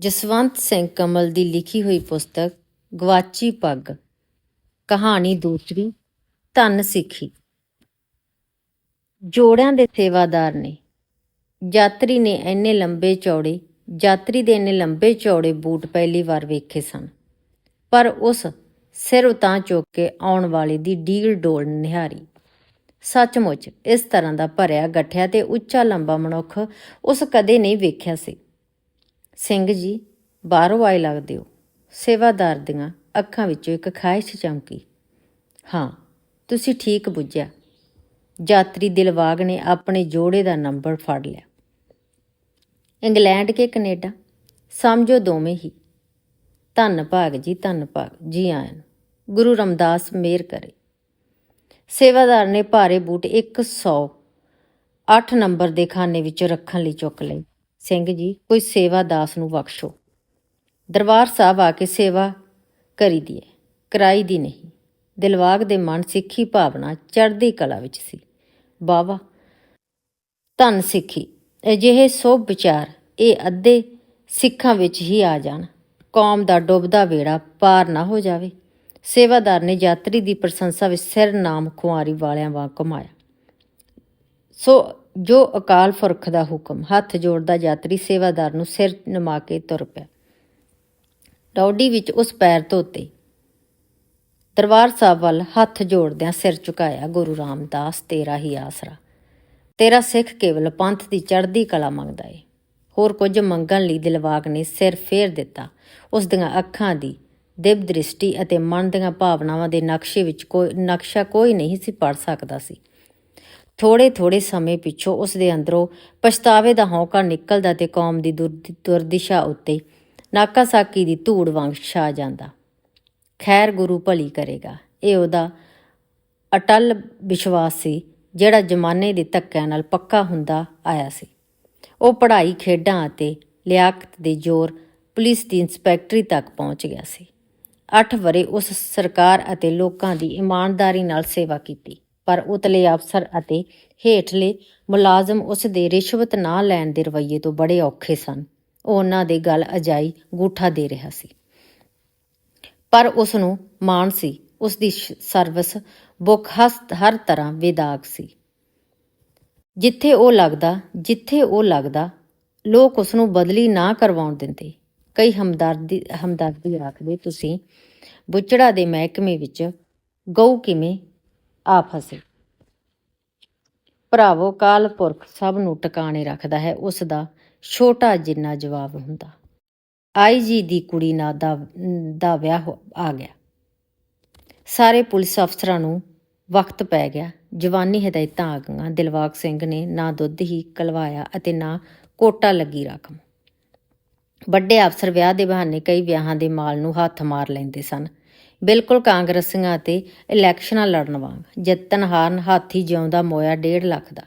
ਜਸਵੰਤ ਸਿੰਘ ਕਮਲ ਦੀ ਲਿਖੀ ਹੋਈ ਪੁਸਤਕ ਗਵਾਚੀ ਪੱਗ, ਕਹਾਣੀ ਦੂਸਰੀ, ਧਨ ਸਿੱਖੀ। ਜੋੜਿਆਂ ਦੇ ਸੇਵਾਦਾਰ ਨੇ। ਯਾਤਰੀ ਨੇ ਇੰਨੇ ਲੰਬੇ ਚੌੜੇ, ਯਾਤਰੀ ਦੇ ਇੰਨੇ ਲੰਬੇ ਚੌੜੇ ਬੂਟ ਪਹਿਲੀ ਵਾਰ ਵੇਖੇ ਸਨ। ਪਰ ਉਸ ਸਿਰ ਉਤਾਂ ਚੁੱਕ ਕੇ ਆਉਣ ਵਾਲੇ ਦੀ ਡੀਲ ਡੋਲ ਨਿਹਾਰੀ। ਸੱਚਮੁੱਚ ਇਸ ਤਰ੍ਹਾਂ ਦਾ ਭਰਿਆ, ਗੱਠਿਆ ਤੇ ਉੱਚਾ ਲੰਬਾ ਮਨੁੱਖ ਉਸ ਕਦੇ ਨਹੀਂ ਵੇਖਿਆ ਸੀ। ਸਿੰਘ ਜੀ, ਬਾਹਰੋਂ ਆਏ ਲੱਗਦੇ ਹੋ। ਸੇਵਾਦਾਰ ਦੀਆਂ ਅੱਖਾਂ ਵਿੱਚੋਂ ਇੱਕ ਖਾਹਿਸ਼ ਚਮਕੀ। ਹਾਂ, ਤੁਸੀਂ ਠੀਕ ਬੁੱਝਿਆ। ਯਾਤਰੀ ਦਿਲਵਾਗ ਨੇ ਆਪਣੇ ਜੋੜੇ ਦਾ ਨੰਬਰ ਫੜ ਲਿਆ। ਇੰਗਲੈਂਡ ਕੇ ਕੈਨੇਡਾ। ਸਮਝੋ ਦੋਵੇਂ ਹੀ। ਧੰਨ ਭਾਗ ਜੀ, ਧੰਨ ਭਾਗ। ਜੀ ਆਇਆਂ ਗੁਰੂ ਰਮਦਾਸ ਮੇਰ ਕਰੇ। ਸੇਵਾਦਾਰ ਨੇ ਭਾਰੇ ਬੂਟ 100 8 ਨੰਬਰ ਦੇ ਖਾਨੇ ਵਿੱਚ ਰੱਖਣ ਲਈ ਚੁੱਕ ਲਏ। ਸਿੰਘ ਜੀ, ਕੋਈ ਸੇਵਾ ਦਾਸ ਨੂੰ ਬਖਸ਼ੋ। ਦਰਬਾਰ ਸਾਹਿਬ ਆ ਕੇ ਸੇਵਾ ਕਰੀ ਦੀ ਹੈ ਕਰਾਈ ਦੀ ਨਹੀਂ। ਦਿਲਵਾਗ ਦੇ ਮਨ ਸਿੱਖੀ ਭਾਵਨਾ ਚੜ੍ਹਦੀ ਕਲਾ ਵਿੱਚ ਸੀ। ਬਾਵਾ ਧੰਨ ਸਿੱਖੀ, ਅਜਿਹੇ ਸੋਭ ਵਿਚਾਰ ਇਹ ਅੱਧੇ ਸਿੱਖਾਂ ਵਿੱਚ ਹੀ ਆ ਜਾਣ। ਕੌਮ ਦਾ ਡੁੱਬਦਾ ਵੇੜਾ ਪਾਰ ਨਾ ਹੋ ਜਾਵੇ। ਸੇਵਾਦਾਰ ਨੇ ਯਾਤਰੀ ਦੀ ਪ੍ਰਸ਼ੰਸਾ ਵਿੱਚ ਸਿਰ ਨਾਮ ਖੁਆਰੀ ਵਾਲਿਆਂ ਵਾਂਗ ਕਮਾਇਆ ਸੋ ਜੋ ਅਕਾਲ ਪੁਰਖ ਦਾ ਹੁਕਮ, ਹੱਥ ਜੋੜਦਾ ਯਾਤਰੀ ਸੇਵਾਦਾਰ ਨੂੰ ਸਿਰ ਨਮਾ ਕੇ ਤੁਰ ਪਿਆ। ਡੌਡੀ ਵਿੱਚ ਉਸ ਪੈਰ ਧੋਤੇ। ਦਰਬਾਰ ਸਾਹਿਬ ਵੱਲ ਹੱਥ ਜੋੜਦਿਆਂ ਸਿਰ ਝੁਕਾਇਆ, ਗੁਰੂ ਰਾਮਦਾਸ, ਤੇਰਾ ਹੀ ਆਸਰਾ। ਤੇਰਾ ਸਿੱਖ ਕੇਵਲ ਪੰਥ ਦੀ ਚੜ੍ਹਦੀ ਕਲਾ ਮੰਗਦਾ ਏ। ਹੋਰ ਕੁਝ ਮੰਗਣ ਲਈ ਦਿਲਵਾਗ ਨੇ ਸਿਰ ਫੇਰ ਦਿੱਤਾ। ਉਸ ਦੀਆਂ ਅੱਖਾਂ ਦੀ ਦਿਵ ਦ੍ਰਿਸ਼ਟੀ ਅਤੇ ਮਨ ਦੀਆਂ ਭਾਵਨਾਵਾਂ ਦੇ ਨਕਸ਼ੇ ਵਿੱਚ ਕੋਈ, ਨਕਸ਼ਾ ਕੋਈ ਨਹੀਂ ਸੀ ਪੜ ਸਕਦਾ ਸੀ। ਥੋੜੇ ਥੋੜੇ ਸਮੇਂ ਪਿੱਛੋਂ ਉਸ ਦੇ ਅੰਦਰੋਂ ਪਛਤਾਵੇ ਦਾ ਹੌਂਕਾ ਨਿਕਲਦਾ ਤੇ ਕੌਮ ਦੀ ਦੁਰ- ਦੁਰਦਿਸ਼ਾ ਉੱਤੇ ਨਾਕਾਸਾਕੀ ਦੀ ਧੂੜ ਵਾਂਗ ਛਾ ਜਾਂਦਾ। ਖੈਰ ਗੁਰੂ ਭਲੀ ਕਰੇਗਾ। ਇਹ ਉਹਦਾ ਅਟਲ ਵਿਸ਼ਵਾਸ ਸੀ, ਜਿਹੜਾ ਜ਼ਮਾਨੇ ਦੇ ਧੱਕਿਆਂ ਨਾਲ ਪੱਕਾ ਹੁੰਦਾ ਆਇਆ ਸੀ। ਉਹ ਪੜ੍ਹਾਈ ਖੇਡਾਂ ਅਤੇ ਲਿਆਕਤ ਦੇ ਜ਼ੋਰ ਪੁਲਿਸ ਦੀ ਇੰਸਪੈਕਟਰੀ ਤੱਕ ਪਹੁੰਚ ਗਿਆ ਸੀ। 8 ਵਰੇ ਉਸ ਸਰਕਾਰ ਅਤੇ ਲੋਕਾਂ ਦੀ ਇਮਾਨਦਾਰੀ ਨਾਲ ਸੇਵਾ ਕੀਤੀ। ਪਰ ਉਤਲੇ ਅਫਸਰ ਅਤੇ ਹੇਠਲੇ ਮੁਲਾਜ਼ਮ ਉਸ ਦੇ ਰਿਸ਼ਵਤ ਨਾ ਲੈਣ ਦੇ ਰਵੱਈਏ ਤੋਂ ਬੜੇ ਔਖੇ ਸਨ। ਉਹ ਉਹਨਾਂ ਦੇ ਗੱਲ ਅਜਾਈ ਗੂਠਾ ਦੇ ਰਿਹਾ ਸੀ। ਪਰ ਉਸ ਨੂੰ ਮਾਣ ਸੀ। ਉਸ ਦੀ ਸਰਵਿਸ ਬੁੱਕ ਹਰ ਤਰ੍ਹਾਂ ਵਿਦਾਗ ਸੀ। ਜਿੱਥੇ ਉਹ ਲੱਗਦਾ, ਜਿੱਥੇ ਉਹ ਲੱਗਦਾ, ਲੋਕ ਉਸ ਨੂੰ ਬਦਲੀ ਨਾ ਕਰਵਾਉਣ ਦਿੰਦੇ। ਕਈ ਹਮਦਰਦੀ ਹਮਦਰਦੀ ਰੱਖਦੇ, ਤੁਸੀਂ ਬੁੱਚੜਾ ਦੇ ਮਹਿਕਮੇ ਵਿੱਚ ਗਊ ਕਿਵੇਂ ਆ ਫਸੇ ਭਰਾਵੋ, ਕਾਲ ਪੁਰਖ ਸਭ ਨੂੰ ਟਿਕਾਣੇ ਰੱਖਦਾ ਹੈ, ਉਸ ਦਾ ਛੋਟਾ ਜਿੰਨਾ ਜਵਾਬ ਹੁੰਦਾ। ਆਈ ਜੀ ਦੀ ਕੁੜੀ ਨਾਲ ਦਾ ਦਾ ਵਿਆਹ ਹੋ- ਆ ਗਿਆ। ਸਾਰੇ ਪੁਲਿਸ ਅਫਸਰਾਂ ਨੂੰ ਵਕਤ ਪੈ ਗਿਆ। ਜਵਾਨੀ ਹਦਾਇਤਾਂ ਆ ਗਈਆਂ। ਦਿਲਵਾਗ ਸਿੰਘ ਨੇ ਨਾ ਦੁੱਧ ਹੀ ਕਲਵਾਇਆ ਅਤੇ ਨਾ ਕੋਟਾ ਲੱਗੀ ਰਕਮ। ਵੱਡੇ ਅਫਸਰ ਵਿਆਹ ਦੇ ਬਹਾਨੇ ਕਈ ਵਿਆਹਾਂ ਦੇ ਮਾਲ ਨੂੰ ਹੱਥ ਮਾਰ ਲੈਂਦੇ ਸਨ। ਬਿਲਕੁਲ ਕਾਂਗਰਸੀਆਂ ਅਤੇ ਇਲੈਕਸ਼ਨਾਂ ਲੜਨ ਵਾਂਗ ਜਿੱਤਨ ਹਾਰਨ ਹਾਥੀ ਜਿਉਂਦਾ ਮੋਇਆ 1.5 ਲੱਖ ਦਾ।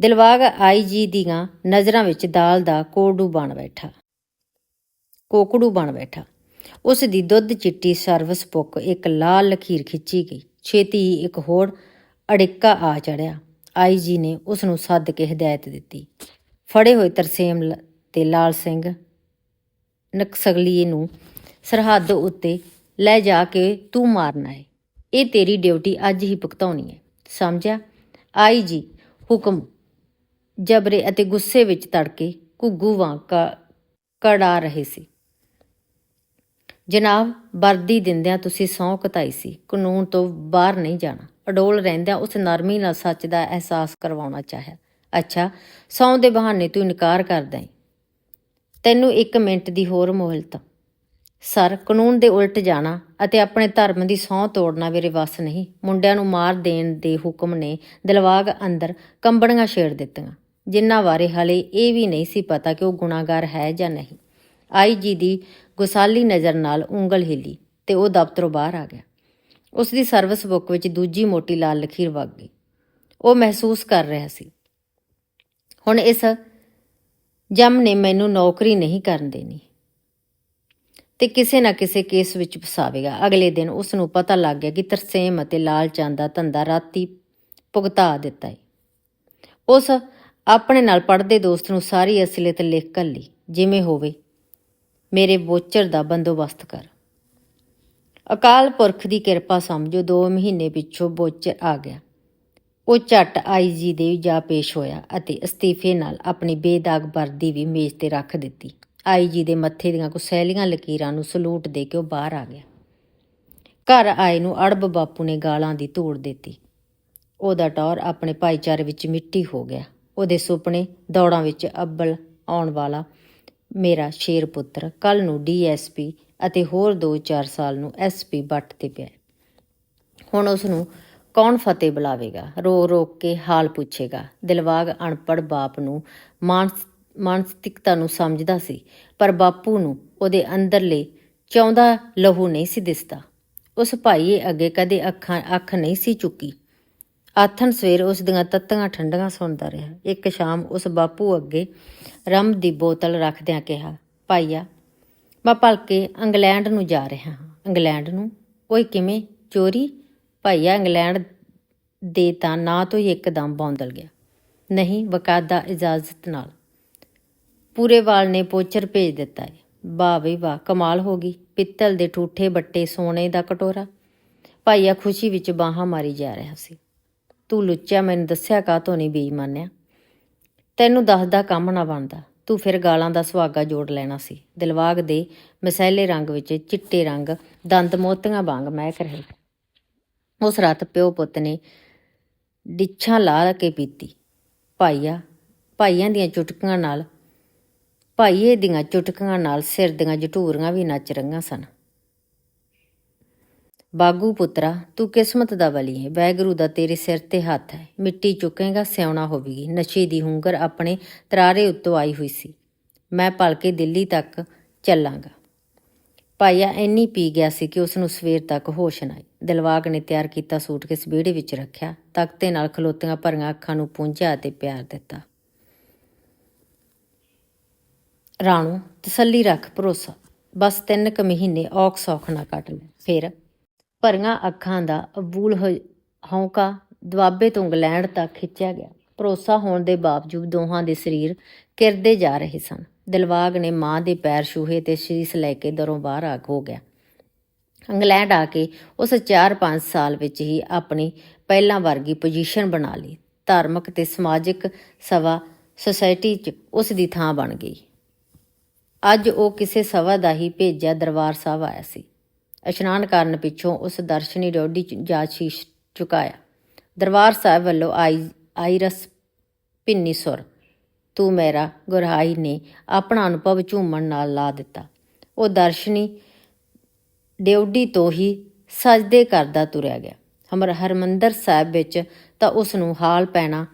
ਦਿਲਵਾਗ ਆਈਜੀ ਦੀਆਂ ਨਜ਼ਰਾਂ ਵਿੱਚ ਦਾਲ ਦਾ ਕੋਡੂ ਬਣ ਬੈਠਾ। ਕੋਕੜੂ ਬਣ ਬੈਠਾ। ਉਸ ਦੀ ਦੁੱਧ ਚਿੱਟੀ ਸਰਵਿਸ ਬੁੱਕ ਇੱਕ ਲਾਲ ਲਖੀਰ ਖਿੱਚੀ ਗਈ। ਛੇਤੀ ਹੀ ਇੱਕ ਹੋਰ ਅੜਿੱਕਾ ਆ ਚੜਿਆ। ਆਈਜੀ ਨੇ ਉਸ ਨੂੰ ਸੱਦ ਕੇ ਹਦਾਇਤ ਦਿੱਤੀ। ਫੜੇ ਹੋਏ ਤਰਸੇਮ ਤੇ ਲਾਲ ਸਿੰਘ ਨਕਸਗਲੀਏ ਨੂੰ ਸਰਹੱਦ ਉੱਤੇ ਲੈ ਜਾ ਕੇ ਤੂੰ ਮਾਰਨਾ ਹੈ ਇਹ ਤੇਰੀ ਡਿਊਟੀ ਅੱਜ ਹੀ ਭੁਗਤਾਉਣੀ ਹੈ ਸਮਝਿਆ? ਆਈ ਜੀ, ਹੁਕਮ। ਜਬਰੇ ਅਤੇ ਗੁੱਸੇ ਵਿੱਚ ਤੜਕੇ ਘੁੱਗੂ ਵਾਂਗ ਕ- ਕੜਾ ਰਹੇ ਸੀ। ਜਨਾਬ, ਵਰਦੀ ਦਿੰਦਿਆਂ ਤੁਸੀਂ ਸਹੁੰ ਕਤਾਈ ਸੀ। ਕਾਨੂੰਨ ਤੋਂ ਬਾਹਰ ਨਹੀਂ ਜਾਣਾ। ਅਡੋਲ ਰਹਿੰਦਿਆਂ ਉਸ ਨਰਮੀ ਨਾਲ ਸੱਚ ਦਾ ਅਹਿਸਾਸ ਕਰਵਾਉਣਾ ਚਾਹਿਆ। ਅੱਛਾ ਸਹੁੰ ਦੇ ਬਹਾਨੇ ਤੂੰ ਇਨਕਾਰ ਕਰਦਾ ਹੈ ਤੈਨੂੰ 1 ਮਿੰਟ ਦੀ ਹੋਰ ਮੋਹਲਤ। ਸਰ, ਕਾਨੂੰਨ ਦੇ ਉਲਟ ਜਾਣਾ ਅਤੇ ਆਪਣੇ ਧਰਮ ਦੀ ਸਹੁੰ ਤੋੜਨਾ ਮੇਰੇ ਵੱਸ ਨਹੀਂ। ਮੁੰਡਿਆਂ ਨੂੰ ਮਾਰ ਦੇਣ ਦੇ ਹੁਕਮ ਨੇ ਦਿਲਵਾਗ ਅੰਦਰ ਕੰਬੜੀਆਂ ਛੇੜ ਦਿੱਤੀਆਂ। ਜਿਨ੍ਹਾਂ ਬਾਰੇ ਹਲੇ ਇਹ ਵੀ ਨਹੀਂ ਸੀ ਪਤਾ ਕਿ ਉਹ ਗੁਨਾਹਗਾਰ ਹੈ ਜਾਂ ਨਹੀਂ। ਆਈ ਜੀ ਦੀ ਗੁਸਾਲੀ ਨਜ਼ਰ ਨਾਲ ਉਂਗਲ ਹਿੱਲੀ ਤੇ ਉਹ ਦਫ਼ਤਰੋਂ ਬਾਹਰ ਆ ਗਿਆ। ਉਸ ਦੀ ਸਰਵਿਸ ਬੁੱਕ ਵਿੱਚ ਦੂਜੀ ਮੋਟੀ ਲਾਲ ਲਖੀਰ ਵਗ ਗਈ। ਉਹ ਮਹਿਸੂਸ ਕਰ ਰਿਹਾ ਸੀ, ਹੁਣ ਇਸ ਜਮ ਨੇ ਮੈਨੂੰ ਨੌਕਰੀ ਨਹੀਂ ਕਰਨ ਦੇਣੀ। ਤੇ ਕਿਸੇ ਨਾ ਕਿਸੇ ਕੇਸ ਵਿੱਚ ਫਸਾਵੇਗਾ। ਅਗਲੇ ਦਿਨ ਉਸ ਨੂੰ ਪਤਾ ਲੱਗ ਗਿਆ ਕਿ ਤਰਸੇਮ ਅਤੇ ਲਾਲਚੰਦ ਦਾ ਧੰਦਾ ਰਾਤੀ ਭੁਗਤਾ ਦਿੱਤਾ ਹੈ ਉਸ ਆਪਣੇ ਨਾਲ ਪੜਦੇ ਦੋਸਤ ਨੂੰ ਸਾਰੀ ਅਸਲੀਅਤ ਲਿਖ ਲਈ, ਜਿਵੇਂ ਹੋਵੇ, ਮੇਰੇ ਬੋਚਰ ਦਾ ਬੰਦੋਬਸਤ ਕਰ। ਅਕਾਲ ਪੁਰਖ ਦੀ ਕਿਰਪਾ ਸਮਝੋ 2 ਮਹੀਨੇ ਪਿੱਛੋਂ ਬੋਚਰ ਆ ਗਿਆ। ਉਹ ਝੱਟ ਆਈਜੀ ਦੇ ਜਾ ਪੇਸ਼ ਹੋਇਆ ਅਤੇ ਅਸਤੀਫੇ ਨਾਲ ਆਪਣੀ ਬੇਦਾਗ ਵਰਦੀ ਵੀ ਮੇਜ਼ ਤੇ ਰੱਖ ਦਿੱਤੀ। ਆਈ ਜੀ ਦੇ ਮੱਥੇ ਦੀਆਂ ਕੁਸੈਲੀਆਂ ਲਕੀਰਾਂ ਨੂੰ ਸਲੂਟ ਦੇ ਕੇ ਉਹ ਬਾਹਰ ਆ ਗਿਆ। ਘਰ ਆਏ ਨੂੰ ਅੜਬ ਬਾਪੂ ਨੇ ਗਾਲਾਂ ਦੀ ਧੂੜ ਦਿੱਤੀ। ਉਹਦਾ ਟੌਰ ਆਪਣੇ ਭਾਈਚਾਰੇ ਵਿੱਚ ਮਿੱਟੀ ਹੋ ਗਿਆ। ਉਹਦੇ ਸੁਪਨੇ ਦੌੜਾਂ ਵਿੱਚ ਅੱਬਲ ਆਉਣ ਵਾਲਾ ਮੇਰਾ ਸ਼ੇਰ ਪੁੱਤਰ ਕੱਲ ਨੂੰ ਡੀਐਸਪੀ ਅਤੇ ਹੋਰ 2-4 ਸਾਲ ਨੂੰ ਐਸਪੀ ਬੱਟ ਤੇ ਪਿਆ। ਹੁਣ ਉਸ ਨੂੰ ਕੌਣ ਫਤਿਹ ਬੁਲਾਵੇਗਾ? ਰੋ ਰੋ ਕੇ ਹਾਲ ਪੁੱਛੇਗਾ। ਦਿਲਵਾਗ ਅਣਪੜ ਬਾਪ ਨੂੰ ਮਾਨਸ ਮਾਨਸਿਕਤਾ ਨੂੰ ਸਮਝਦਾ ਸੀ, ਪਰ ਬਾਪੂ ਨੂੰ ਉਹਦੇ ਅੰਦਰਲੇ ਚਾਹੁੰਦਾ ਲਹੂ ਨਹੀਂ ਸੀ ਦਿਸਦਾ। ਉਸ ਭਾਈਏ ਅੱਗੇ ਕਦੇ ਅੱਖਾਂ, ਅੱਖ ਨਹੀਂ ਸੀ ਚੁੱਕੀ। ਆਥਣ ਸਵੇਰ ਉਸ ਦੀਆਂ ਤੱਤੀਆਂ ਠੰਡੀਆਂ ਸੁਣਦਾ ਰਿਹਾ। ਇੱਕ ਸ਼ਾਮ ਉਸ ਬਾਪੂ ਅੱਗੇ ਰਮ ਦੀ ਬੋਤਲ ਰੱਖਦਿਆਂ ਕਿਹਾ, ਭਾਈਆ, ਮੈਂ ਭਲਕੇ ਇੰਗਲੈਂਡ ਨੂੰ ਜਾ ਰਿਹਾ ਹਾਂ। ਇੰਗਲੈਂਡ ਨੂੰ? ਓਏ ਕਿਵੇਂ? ਚੋਰੀ? ਭਾਈਆ, ਇੰਗਲੈਂਡ ਦੇ ਤਾਂ ਨਾ ਤੋਂ ਹੀ ਇੱਕਦਮ ਬੌਂਦਲ ਗਿਆ। ਨਹੀਂ ਵਕਾਦਾ ਇਜਾਜ਼ਤ ਨਾਲ। ਪੂਰੇ ਵਾਲ ਨੇ ਪੋਚਰ ਭੇਜ ਦਿੱਤਾ ਹੈ। ਵਾਹ ਬਈ ਵਾਹ, ਕਮਾਲ ਹੋ ਗਈ। ਪਿੱਤਲ ਦੇ ਠੂਠੇ ਬੱਟੇ ਸੋਨੇ ਦਾ ਕਟੋਰਾ। ਭਾਈਆ ਖੁਸ਼ੀ ਵਿੱਚ ਬਾਹਾਂ ਮਾਰੀ ਜਾ ਰਿਹਾ ਸੀ। ਤੂੰ ਲੁੱਚਿਆ, ਮੈਨੂੰ ਦੱਸਿਆ ਕਾ ਤੋਂ ਨਹੀਂ ਬੇਈਮਾਨਿਆ? ਤੈਨੂੰ ਦੱਸਦਾ ਕੰਮ ਨਾ ਬਣਦਾ। ਤੂੰ ਫਿਰ ਗਾਲਾਂ ਦਾ ਸੁਹਾਗਾ ਜੋੜ ਲੈਣਾ ਸੀ। ਦਿਲਵਾਗ ਦੇ ਮਸੈਲੇ ਰੰਗ ਵਿੱਚ ਚਿੱਟੇ ਰੰਗ, ਦੰਦ ਮੋਤੀਆਂ ਵਾਂਗ ਮਹਿਕ ਰਹੇ। ਉਸ ਰਾਤ ਪਿਓ ਪੁੱਤ ਨੇ ਡਿੱਛਾਂ ਲਾ ਕੇ ਪੀਤੀ। ਭਾਈਆ, ਭਾਈਆਂ ਦੀਆਂ ਚੁਟਕੀਆਂ ਨਾਲ ਭਾਈਏ ਦੀਆਂ ਚੁਟਕੀਆਂ ਨਾਲ ਸਿਰ ਦੀਆਂ ਜਟੂਰੀਆਂ ਵੀ ਨੱਚ ਰਹੀਆਂ ਸਨ। ਬਾਗੂ ਪੁੱਤਰਾ, ਤੂੰ ਕਿਸਮਤ ਦਾ ਵਲੀ ਹੈ। ਵੈਗਰੂ ਦਾ ਤੇਰੇ ਸਿਰ ਤੇ ਹੱਥ ਹੈ। ਮਿੱਟੀ ਚੁੱਕੇਗਾ ਸਿਆਉਣਾ ਹੋਵੇਗੀ। ਨਸ਼ੇ ਦੀ ਹੁੰਗਰ ਆਪਣੇ ਤਰਾਰੇ ਉੱਤੋਂ ਆਈ ਹੋਈ ਸੀ। ਮੈਂ ਭਲਕੇ ਦਿੱਲੀ ਤੱਕ ਚੱਲਾਂਗਾ। ਭਾਈਆ, ਇੰਨੀ ਪੀ ਗਿਆ ਸੀ ਕਿ ਉਸ ਨੂੰ ਸਵੇਰ ਤੱਕ ਹੋਸ਼ ਨਾ ਆਈ। ਦਿਲਵਾਗ ਨੇ ਤਿਆਰ ਕੀਤਾ ਸੂਟਕੇਸ ਵਿਹੜੇ ਵਿੱਚ ਰੱਖਿਆ, ਤਖਤੇ ਨਾਲ ਖਲੋਤੀਆਂ ਭਰੀਆਂ ਅੱਖਾਂ ਨੂੰ ਪੂੰਝਿਆ ਤੇ ਪਿਆਰ ਦਿੱਤਾ। ਰਾਣੂ, ਤਸੱਲੀ ਰੱਖ, ਭਰੋਸਾ। ਬਸ ਤਿੰਨ ਕੁ ਮਹੀਨੇ ਔਖ ਸੌਖ ਨਾ ਕੱਟ ਲੈ। ਫਿਰ ਭਰੀਆਂ ਅੱਖਾਂ ਦਾ ਅਬੂਲ ਹੋ- ਹੌਂਕਾ ਦੁਆਬੇ ਤੋਂ ਇੰਗਲੈਂਡ ਤੱਕ ਖਿੱਚਿਆ ਗਿਆ। ਭਰੋਸਾ ਹੋਣ ਦੇ ਬਾਵਜੂਦ ਦੋਹਾਂ ਦੇ ਸਰੀਰ ਕਿਰਦੇ ਜਾ ਰਹੇ ਸਨ। ਦਿਲਵਾਗ ਨੇ ਮਾਂ ਦੇ ਪੈਰ ਛੂਹੇ ਤੇ ਸ਼ੀਸ ਲੈ ਕੇ ਦਰੋਂ ਬਾਹਰ ਆ ਹੋ ਗਿਆ। ਇੰਗਲੈਂਡ ਆ ਕੇ ਉਸ 4-5 ਸਾਲ ਵਿੱਚ ਹੀ ਆਪਣੀ ਪਹਿਲਾਂ ਵਰਗੀ ਪੋਜੀਸ਼ਨ ਬਣਾ ਲਈ। ਧਾਰਮਿਕ ਤੇ ਸਮਾਜਿਕ ਸਭਾ ਸੁਸਾਇਟੀ 'ਚ ਉਸ ਦੀ ਥਾਂ ਬਣ ਗਈ। ਅੱਜ ਉਹ ਕਿਸੇ ਸਭਾ ਦਾ ਹੀ ਭੇਜਿਆ ਦਰਬਾਰ ਸਾਹਿਬ ਆਇਆ ਸੀ। ਇਸ਼ਨਾਨ ਕਰਨ ਪਿੱਛੋਂ ਉਸ ਦਰਸ਼ਨੀ ਡੋਡੀ ਜਾ ਸ਼ੀਸ਼ ਚੁਕਾਇਆ ਦਰਬਾਰ ਸਾਹਿਬ ਵੱਲੋਂ ਆਈ, ਆਈਰਸ ਪਿੰਨੀ ਸੁਰ, ਤੂੰ ਮੇਰਾ ਗੁਰਹਾਈ ਨੇ ਆਪਣਾ ਅਨੁਭਵ ਝੂਮਣ ਨਾਲ ਲਾ ਦਿੱਤਾ। ਉਹ ਦਰਸ਼ਨੀ ਡਿਉਡੀ ਤੋਂ ਹੀ ਸਜਦੇ ਕਰਦਾ ਤੁਰਿਆ ਗਿਆ। ਹਮਰ, ਹਰਮੰਦਰ ਸਾਹਿਬ ਵਿੱਚ ਤਾਂ ਉਸ ਨੂੰ ਹਾਲ ਪੈਣਾ,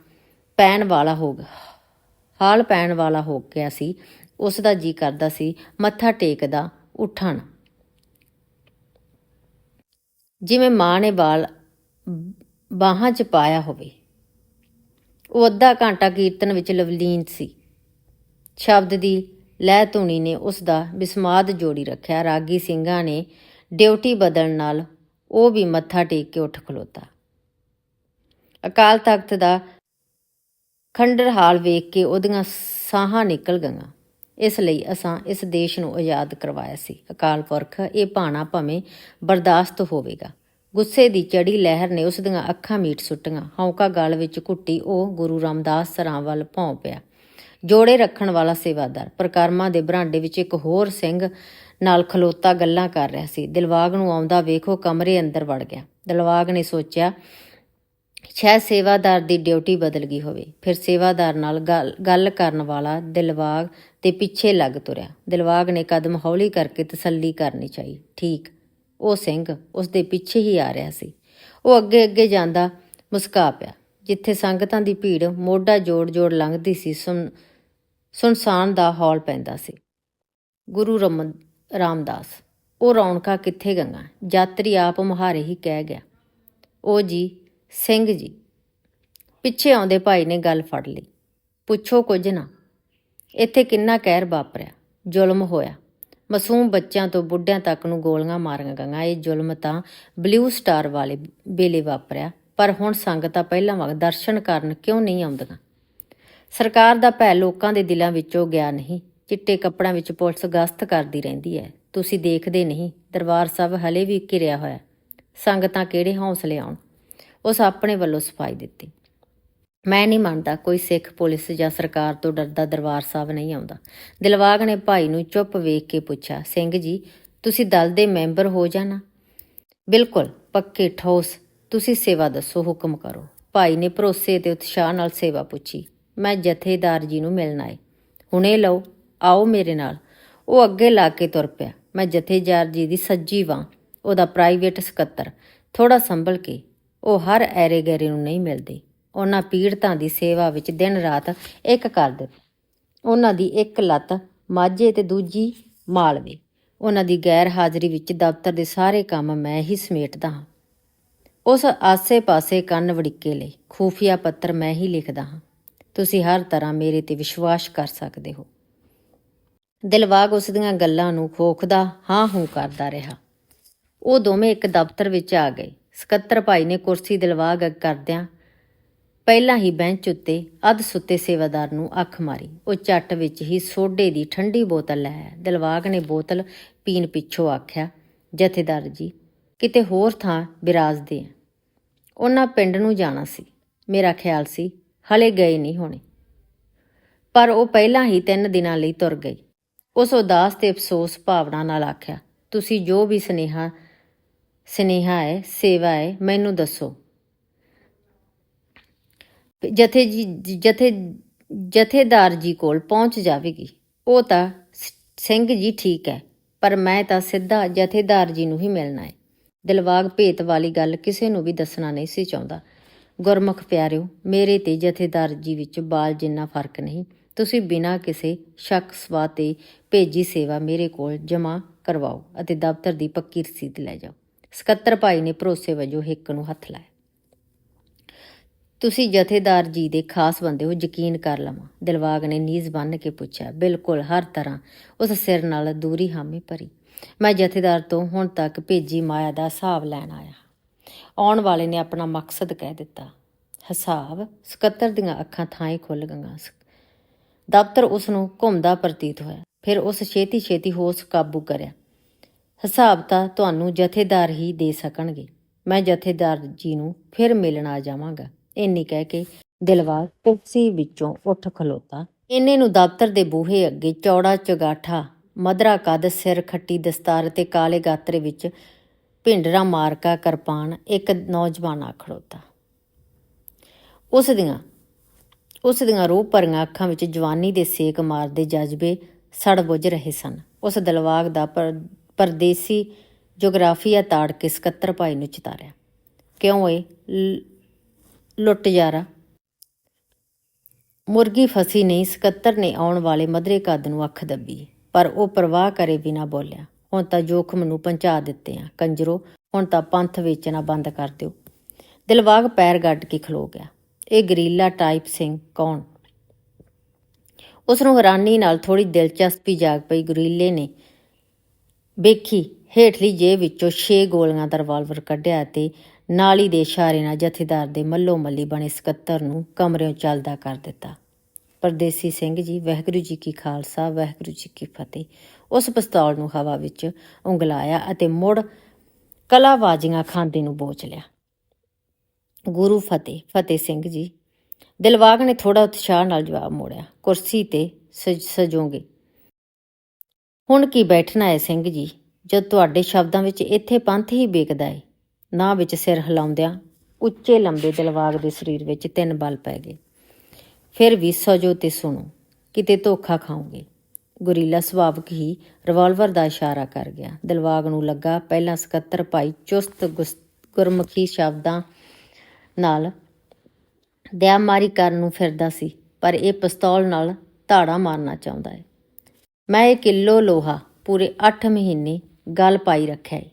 ਪੈਣ ਵਾਲਾ ਹੋ ਗਿਆ ਹਾਲ ਪੈਣ ਵਾਲਾ ਹੋ ਗਿਆ ਸੀ। ਉਸ ਦਾ ਜੀ ਕਰਦਾ ਸੀ, ਮੱਥਾ ਟੇਕਦਾ, ਉੱਠਣ। ਜਿਵੇਂ ਮਾਂ ਨੇ ਬਾਲ ਬਾਹਾਂ 'ਚ ਪਾਇਆ ਹੋਵੇ। ਉਹ ਅੱਧਾ ਘੰਟਾ ਕੀਰਤਨ ਵਿੱਚ ਲਵਲੀਨ ਸੀ। ਸ਼ਬਦ ਦੀ ਲਹਿ ਧੁਨੀ ਨੇ ਉਸ ਦਾ ਬਿਸਮਾਦ ਜੋੜੀ ਰੱਖਿਆ। ਰਾਗੀ ਸਿੰਘਾਂ ਨੇ ਡਿਊਟੀ ਬਦਲਣ ਨਾਲ ਉਹ ਵੀ ਮੱਥਾ ਟੇਕ ਕੇ ਉੱਠ ਖਲੋਤਾ। ਅਕਾਲ ਤਖਤ ਦਾ ਖੰਡਰ ਹਾਲ ਵੇਖ ਕੇ ਉਹਦੀਆਂ ਸਾਹਾਂ ਨਿਕਲ ਗਈਆਂ। ਇਸ ਲਈ ਅਸਾਂ ਇਸ ਦੇਸ਼ ਨੂੰ ਆਜ਼ਾਦ ਕਰਵਾਇਆ ਸੀ। ਅਕਾਲ ਪੁਰਖ, ਇਹ ਭਾਣਾ ਭਵੇਂ ਬਰਦਾਸ਼ਤ ਹੋਵੇਗਾ। ਗੁੱਸੇ ਦੀ ਚੜੀ ਲਹਿਰ ਨੇ ਉਸ ਦੀਆਂ ਅੱਖਾਂ ਮੀਟ ਸੁੱਟੀਆਂ। ਹੌਂਕਾ ਗਲ ਵਿੱਚ ਘੁੱਟੀ, ਉਹ ਗੁਰੂ ਰਾਮਦਾਸ ਸਰਾਂ ਵੱਲ ਭੌਂ ਪਿਆ। ਜੋੜੇ ਰੱਖਣ ਵਾਲਾ ਸੇਵਾਦਾਰ, ਪ੍ਰਕਰਮਾਂ ਦੇ ਬਰਾਂਡੇ ਵਿੱਚ ਇੱਕ ਹੋਰ ਸਿੰਘ ਨਾਲ ਖਲੋਤਾ ਗੱਲਾਂ ਕਰ ਰਿਹਾ ਸੀ। ਦਿਲਵਾਗ ਨੂੰ ਆਉਂਦਾ ਵੇਖੋ ਕਮਰੇ ਅੰਦਰ ਵੜ ਗਿਆ। ਦਿਲਵਾਗ ਨੇ ਸੋਚਿਆ ਸ਼ਾਇਦ ਸੇਵਾਦਾਰ ਦੀ ਡਿਊਟੀ ਬਦਲ ਗਈ ਹੋਵੇ। ਫਿਰ ਸੇਵਾਦਾਰ ਨਾਲ ਗੱਲ- ਕਰਨ ਵਾਲਾ ਦਿਲਵਾਗ ਦੇ ਪਿੱਛੇ ਲੱਗ ਤੁਰਿਆ। ਦਿਲਵਾਗ ਨੇ ਕਦਮ ਹੌਲੀ ਕਰਕੇ ਤਸੱਲੀ ਕਰਨੀ ਚਾਹੀ। ਠੀਕ, ਉਹ ਸਿੰਘ ਉਸ ਦੇ ਪਿੱਛੇ ਹੀ ਆ ਰਿਹਾ ਸੀ। ਉਹ ਅੱਗੇ ਅੱਗੇ ਜਾਂਦਾ ਮੁਸਕਾ ਪਿਆ, ਜਿੱਥੇ ਸੰਗਤਾਂ ਦੀ ਭੀੜ ਮੋਢਾ ਜੋੜ ਜੋੜ ਲੰਘਦੀ ਸੀ। ਸੁਨ, ਸੁਨਸਾਨ ਦਾ ਹੌਲ ਪੈਂਦਾ ਸੀ। ਗੁਰੂ ਰਮ, ਰਾਮਦਾਸ, ਉਹ ਰੌਣਕਾਂ ਕਿੱਥੇ ਗਈਆਂ? ਯਾਤਰੀ ਆਪ ਮੁਹਾਰੇ ਹੀ ਕਹਿ ਗਿਆ। ਉਹ ਜੀ ਸਿੰਘ ਜੀ, ਪਿੱਛੇ ਆਉਂਦੇ ਭਾਈ ਨੇ ਗੱਲ ਫੜ ਲਈ। ਪੁੱਛੋ ਕੁਝ ਨਾ, ਇੱਥੇ ਕਿੰਨਾ ਕਹਿਰ ਵਾਪਰਿਆ, ਜ਼ੁਲਮ ਹੋਇਆ। ਮਾਸੂਮ ਬੱਚਿਆਂ ਤੋਂ ਬੁੱਢਿਆਂ ਤੱਕ ਨੂੰ ਗੋਲੀਆਂ ਮਾਰੀਆਂ ਗਈਆਂ। ਇਹ ਜ਼ੁਲਮ ਤਾਂ ਬਲੂ ਸਟਾਰ ਵਾਲੇ ਵੇਲੇ ਵਾਪਰਿਆ, ਪਰ ਹੁਣ ਸੰਗਤਾਂ ਪਹਿਲਾਂ ਵਾਂਗ ਦਰਸ਼ਨ ਕਰਨ ਕਿਉਂ ਨਹੀਂ ਆਉਂਦੀਆਂ? ਸਰਕਾਰ ਦਾ ਭੈ ਲੋਕਾਂ ਦੇ ਦਿਲਾਂ ਵਿੱਚੋਂ ਗਿਆ ਨਹੀਂ, ਚਿੱਟੇ ਕੱਪੜਿਆਂ ਵਿੱਚ ਪੁਲਿਸ ਗਸ਼ਤ ਕਰਦੀ ਰਹਿੰਦੀ ਹੈ। ਤੁਸੀਂ ਦੇਖਦੇ ਨਹੀਂ, ਦਰਬਾਰ ਸਾਹਿਬ ਹਲੇ ਵੀ ਘਿਰਿਆ ਹੋਇਆ। ਸੰਗਤਾਂ ਕਿਹੜੇ ਹੌਸਲੇ ਆਉਣ? ਉਸ ਆਪਣੇ ਵੱਲੋਂ ਸਫ਼ਾਈ ਦਿੱਤੀ। ਮੈਂ ਨਹੀਂ ਮੰਨਦਾ ਕੋਈ ਸਿੱਖ ਪੁਲਿਸ ਜਾਂ ਸਰਕਾਰ ਤੋਂ ਡਰਦਾ ਦਰਬਾਰ ਸਾਹਿਬ ਨਹੀਂ ਆਉਂਦਾ। ਦਿਲਵਾਗ ਨੇ ਭਾਈ ਨੂੰ ਚੁੱਪ ਵੇਖ ਕੇ ਪੁੱਛਿਆ, ਸਿੰਘ ਜੀ, ਤੁਸੀਂ ਦਲ ਦੇ ਮੈਂਬਰ ਹੋ ਜਾਣਾ ਬਿਲਕੁਲ, ਪੱਕੇ ਠੋਸ, ਤੁਸੀਂ ਸੇਵਾ ਦੱਸੋ, ਹੁਕਮ ਕਰੋ। ਭਾਈ ਨੇ ਭਰੋਸੇ ਤੇ ਉਤਸ਼ਾਹ ਨਾਲ ਸੇਵਾ ਪੁੱਛੀ। ਮੈਂ ਜਥੇਦਾਰ ਜੀ ਨੂੰ ਮਿਲਣਾ ਏ ਹੁਣੇ ਲਓ, ਆਓ ਮੇਰੇ ਨਾਲ। ਉਹ ਅੱਗੇ ਲਾ ਕੇ ਤੁਰ ਪਿਆ। ਮੈਂ ਜਥੇਦਾਰ ਜੀ ਦੀ ਸੱਜੀ ਵਾਂ, ਉਹਦਾ ਪ੍ਰਾਈਵੇਟ ਸਕੱਤਰ ਥੋੜਾ ਸੰਭਲ ਕੇ ਉਹ ਹਰ ਐਰੇ ਗੈਰੇ ਨੂੰ ਨਹੀਂ ਮਿਲਦੇ। ਉਹਨਾਂ ਪੀੜਤਾਂ ਦੀ ਸੇਵਾ ਵਿੱਚ ਦਿਨ ਰਾਤ ਇੱਕ ਕਰ ਦਿੱਤਾ ਉਹਨਾਂ ਦੀ ਇੱਕ ਲੱਤ ਮਾਝੇ ਤੇ ਦੂਜੀ ਮਾਲਵੇ ਉਹਨਾਂ ਦੀ ਗੈਰ ਹਾਜ਼ਰੀ ਵਿੱਚ ਦਫ਼ਤਰ ਦੇ ਸਾਰੇ ਕੰਮ ਮੈਂ ਹੀ ਸਮੇਟਦਾ ਹਾਂ। ਉਸ ਆਸੇ-ਪਾਸੇ ਕੰਨ ਵੜਿੱਕੇ ਲਈ ਖੂਫੀਆ ਪੱਤਰ ਮੈਂ ਹੀ ਲਿਖਦਾ ਹਾਂ। ਤੁਸੀਂ ਹਰ ਤਰ੍ਹਾਂ ਮੇਰੇ ਤੇ ਵਿਸ਼ਵਾਸ ਕਰ ਸਕਦੇ ਹੋ। ਦਿਲਵਾਗ ਉਸ ਦੀਆਂ ਗੱਲਾਂ ਨੂੰ ਖੋਖਦਾ ਹਾਂ ਹੂੰ ਕਰਦਾ ਰਿਹਾ। ਉਹ ਦੋਵੇਂ ਇੱਕ ਦਫ਼ਤਰ ਵਿੱਚ ਆ ਗਏ। ਸਕੱਤਰ ਭਾਈ ਨੇ ਕੁਰਸੀ ਦਿਲਵਾਗ ਅੱਗ ਕਰਦਿਆਂ ਪਹਿਲਾਂ ਹੀ ਬੈਂਚ ਉੱਤੇ ਅੱਧ ਸੁੱਤੇ ਸੇਵਾਦਾਰ ਨੂੰ ਅੱਖ ਮਾਰੀ। ਉਹ ਝੱਟ ਵਿੱਚ ਹੀ ਸੋਡੇ ਦੀ ਠੰਡੀ ਬੋਤਲ ਲੈ ਆਇਆ। ਦਿਲਵਾਗ ਨੇ ਬੋਤਲ ਪੀਣ ਪਿੱਛੋਂ ਆਖਿਆ, ਜਥੇਦਾਰ ਜੀ, ਕਿਤੇ ਹੋਰ ਥਾਂ ਬਿਰਾਜਦੇ ਆ। ਉਹਨਾਂ ਪਿੰਡ ਨੂੰ ਜਾਣਾ ਸੀ। ਮੇਰਾ ਖਿਆਲ ਸੀ ਹਲੇ ਗਏ ਨਹੀਂ ਹੋਣੇ। ਪਰ ਉਹ ਪਹਿਲਾਂ ਹੀ ਤਿੰਨ ਦਿਨਾਂ ਲਈ ਤੁਰ ਗਈ। ਉਸ ਉਦਾਸ ਤੇ ਅਫਸੋਸ ਭਾਵਨਾ ਨਾਲ ਆਖਿਆ, ਤੁਸੀਂ ਜੋ ਵੀ ਸਨੇਹਾ ਸਨੇਹਾ ਹੈ, ਸੇਵਾ ਹੈ, ਮੈਨੂੰ ਦੱਸੋ। ਜਥੇ ਜੀ, ਜਥੇ, ਜਥੇਦਾਰ ਜੀ ਕੋਲ ਪਹੁੰਚ ਜਾਵੇਗੀ। ਉਹ ਤਾਂ ਸ- ਸਿੰਘ ਜੀ ਠੀਕ ਹੈ, ਪਰ ਮੈਂ ਤਾਂ ਸਿੱਧਾ ਜਥੇਦਾਰ ਜੀ ਨੂੰ ਹੀ ਮਿਲਣਾ ਹੈ। ਦਿਲਵਾਗ ਭੇਤ ਵਾਲੀ ਗੱਲ ਕਿਸੇ ਨੂੰ ਵੀ ਦੱਸਣਾ ਨਹੀਂ ਸੀ ਚਾਹੁੰਦਾ। ਗੁਰਮੁਖ ਪਿਆਰਿਓ, ਮੇਰੇ ਤੇ ਜਥੇਦਾਰ ਜੀ ਵਿੱਚ ਬਾਲ ਜਿੰਨਾ ਫ਼ਰਕ ਨਹੀਂ। ਤੁਸੀਂ ਬਿਨਾਂ ਕਿਸੇ ਸ਼ੱਕ ਸਵਾ ਤੇ ਭੇਜੀ ਸੇਵਾ ਮੇਰੇ ਕੋਲ ਜਮ੍ਹਾਂ ਕਰਵਾਓ ਅਤੇ ਦਫ਼ਤਰ ਦੀ ਪੱਕੀ ਰਸੀਦ ਲੈ ਜਾਓ। ਸਕੱਤਰ ਭਾਈ ਨੇ ਭਰੋਸੇ ਵਜੋਂ ਹਿੱਕ ਨੂੰ ਹੱਥ ਲਾਇਆ। ਤੁਸੀਂ ਜਥੇਦਾਰ ਜੀ ਦੇ ਖਾਸ ਬੰਦੇ ਹੋ, ਯਕੀਨ ਕਰ ਲਵਾਂ, ਦਿਲਵਾਗ ਨੇ ਨੀਜ਼ ਬੰਨ ਕੇ ਪੁੱਛਿਆ। ਬਿਲਕੁਲ, ਹਰ ਤਰ੍ਹਾਂ, ਉਸ ਸਿਰ ਨਾਲ ਦੂਰੀ ਹਾਮੀ ਭਰੀ। ਮੈਂ ਜਥੇਦਾਰ ਤੋਂ ਹੁਣ ਤੱਕ ਭੇਜੀ ਮਾਇਆ ਦਾ ਹਿਸਾਬ ਲੈਣ ਆਇਆ ਆਉਣ ਵਾਲੇ ਨੇ ਆਪਣਾ ਮਕਸਦ ਕਹਿ ਦਿੱਤਾ। ਹਿਸਾਬ, ਸਕੱਤਰ ਦੀਆਂ ਅੱਖਾਂ ਥਾਂ ਹੀ ਖੁੱਲ ਗਈਆਂ ਦਫ਼ਤਰ ਉਸ ਨੂੰ ਘੁੰਮਦਾ ਪ੍ਰਤੀਤ ਹੋਇਆ। ਫਿਰ ਉਸ ਛੇਤੀ ਛੇਤੀ ਹੋਸ਼ ਕਾਬੂ ਕਰਿਆ। ਹਿਸਾਬ ਤਾਂ ਤੁਹਾਨੂੰ ਜਥੇਦਾਰ ਹੀ ਦੇ ਸਕਣਗੇ। ਮੈਂ ਜਥੇਦਾਰ ਜੀ ਨੂੰ ਫਿਰ ਮਿਲਣ ਆ ਜਾਵਾਂਗਾ। ਇੰਨੀ ਕਹਿ ਕੇ ਦਿਲਵਾਗ ਕੁਰਸੀ ਵਿੱਚੋਂ ਉੱਠ ਖਲੋਤਾ। ਇੰਨੇ ਨੂੰ ਦਫ਼ਤਰ ਦੇ ਬੂਹੇ ਅੱਗੇ ਚੌੜਾ ਚਗਾਠਾ, ਮਧਰਾ ਕੱਦ ਸਿਰ ਖੱਟੀ ਦਸਤਾਰ ਤੇ ਕਾਲੇ ਗਾਤਰੇ ਵਿੱਚ ਭਿੰਡਰਾ ਮਾਰਕਾ ਕਿਰਪਾਨ ਇੱਕ ਨੌਜਵਾਨ ਆ ਖੜੋਤਾ। ਉਸ ਦੀਆਂ ਉਸ ਦੀਆਂ ਰੂਹ ਭਰੀਆਂ ਅੱਖਾਂ ਵਿੱਚ ਜਵਾਨੀ ਦੇ ਸੇਕ ਮਾਰਦੇ ਜਜ਼ਬੇ ਸੜ ਬੁਝ ਰਹੇ ਸਨ। ਉਸ ਦਿਲਵਾਗ ਦਾ ਪਰ- ਪਰਦੇਸੀ ਜੋਗਰਾਫੀਆ ਤਾੜ ਕੇ ਸਕੱਤਰ ਭਾਈ ਨੂੰ ਚਿਤਾਰਿਆ। ਕਿਉਂ ਏ ਲੁੱਟ ਜਾਰਾ ਮੁਰਗੀ ਫਸੀ ਨਹੀਂ, ਸਕੱਤਰ ਨੇ ਆਉਣ ਵਾਲੇ ਮਧਰੇ ਕੱਦ ਨੂੰ ਅੱਖ ਦੱਬੀ, ਪਰ ਉਹ ਪਰਵਾਹ ਕਰੇ ਬਿਨਾ ਬੋਲਿਆ। ਹੁਣ ਤਾਂ ਜੋਖਮ ਨੂੰ ਪਹੁੰਚਾ ਦਿੱਤੇ ਆ, ਕੰਜਰੋ, ਹੁਣ ਤਾਂ ਪੰਥ ਵੇਚਣਾ ਬੰਦ ਕਰ ਦਿਓ। ਦਿਲਵਾਗ ਪੈਰ ਗੱਡ ਕੇ ਖਲੋ ਗਿਆ। ਇਹ ਗਰੀਲਾ ਟਾਈਪ ਸਿੰਘ ਕੌਣ? ਉਸ ਨੂੰ ਹੈਰਾਨੀ ਨਾਲ ਥੋੜੀ ਦਿਲਚਸਪੀ ਜਾਗ ਪਈ, ਗਰੀਲੇ ਨੇ ਵੇਖੀ, ਹੇਠਲੀ ਜੇਬ ਵਿੱਚੋਂ 6 ਗੋਲੀਆਂ ਦਾ ਰਿਵਾਲਵਰ ਕੱਢਿਆ ਤੇ ਨਾਲੀ ਦੇ ਇਸ਼ਾਰੇ ਨਾਲ ਜਥੇਦਾਰ ਦੇ ਮੱਲੋ ਮੱਲੀ ਬਣੇ ਸਕੱਤਰ ਨੂੰ ਕਮਰਿਓਂ ਚੱਲਦਾ ਕਰ ਦਿੱਤਾ। ਪਰਦੇਸੀ ਸਿੰਘ ਜੀ, ਵਾਹਿਗੁਰੂ ਜੀ ਕੀ ਖਾਲਸਾ, ਵਾਹਿਗੁਰੂ ਜੀ ਕੀ ਫਤਿਹ। ਉਸ ਪਿਸਤੌਲ ਨੂੰ ਹਵਾ ਵਿੱਚ ਉਂਗਲਾਇਆ ਅਤੇ ਮੁੜ ਕਲਾਵਾਜੀਆਂ ਖਾਂਦੇ ਨੂੰ ਬੋਚ ਲਿਆ। ਗੁਰੂ ਫਤਿਹ ਫਤਿਹ ਸਿੰਘ ਜੀ, ਦਿਲਵਾਗ ਨੇ ਥੋੜਾ ਉਤਸ਼ਾਹ ਨਾਲ ਜਵਾਬ ਮੋੜਿਆ। ਕੁਰਸੀ ਤੇ ਸਜ- ਸਜੋਗੇ ਹੁਣ ਕੀ ਬੈਠਣਾ ਹੈ ਸਿੰਘ ਜੀ? ਜਦ ਤੁਹਾਡੇ ਸ਼ਬਦਾਂ ਵਿੱਚ ਇੱਥੇ ਪੰਥ ਹੀ ਵੇਖਦਾ ਏ। ਨਾ ਵਿੱਚ ਸਿਰ ਹਿਲਾਉਂਦਿਆਂ ਉੱਚੇ ਲੰਬੇ ਦਿਲਵਾਗ ਦੇ ਸਰੀਰ ਵਿੱਚ ਤਿੰਨ ਬਲ ਪੈ ਗਏ। ਫਿਰ ਵੀ ਸਜੋ ਤੇ ਸੁਣੋ, ਕਿਤੇ ਧੋਖਾ ਖਾਓਗੇ? ਗੁਰੀਲਾ ਸੁਭਾਵਕ ਹੀ ਰਿਵਾਲਵਰ ਦਾ ਇਸ਼ਾਰਾ ਕਰ ਗਿਆ। ਦਿਲਵਾਗ ਨੂੰ ਲੱਗਾ ਪਹਿਲਾਂ ਸਕੱਤਰ ਭਾਈ ਚੁਸਤ ਗੁਸ- ਗੁਰਮੁਖੀ ਸ਼ਬਦਾਂ ਨਾਲ ਦਿਆਮਾਰੀ ਕਰਨ ਨੂੰ ਫਿਰਦਾ ਸੀ, ਪਰ ਇਹ ਪਿਸਤੌਲ ਨਾਲ ਧਾੜਾ ਮਾਰਨਾ ਚਾਹੁੰਦਾ ਹੈ ਮੈਂ ਇਹ ਕਿੱਲੋ ਲੋਹਾ ਪੂਰੇ 8 ਮਹੀਨੇ ਗਲ ਪਾਈ ਰੱਖਿਆ ਏ।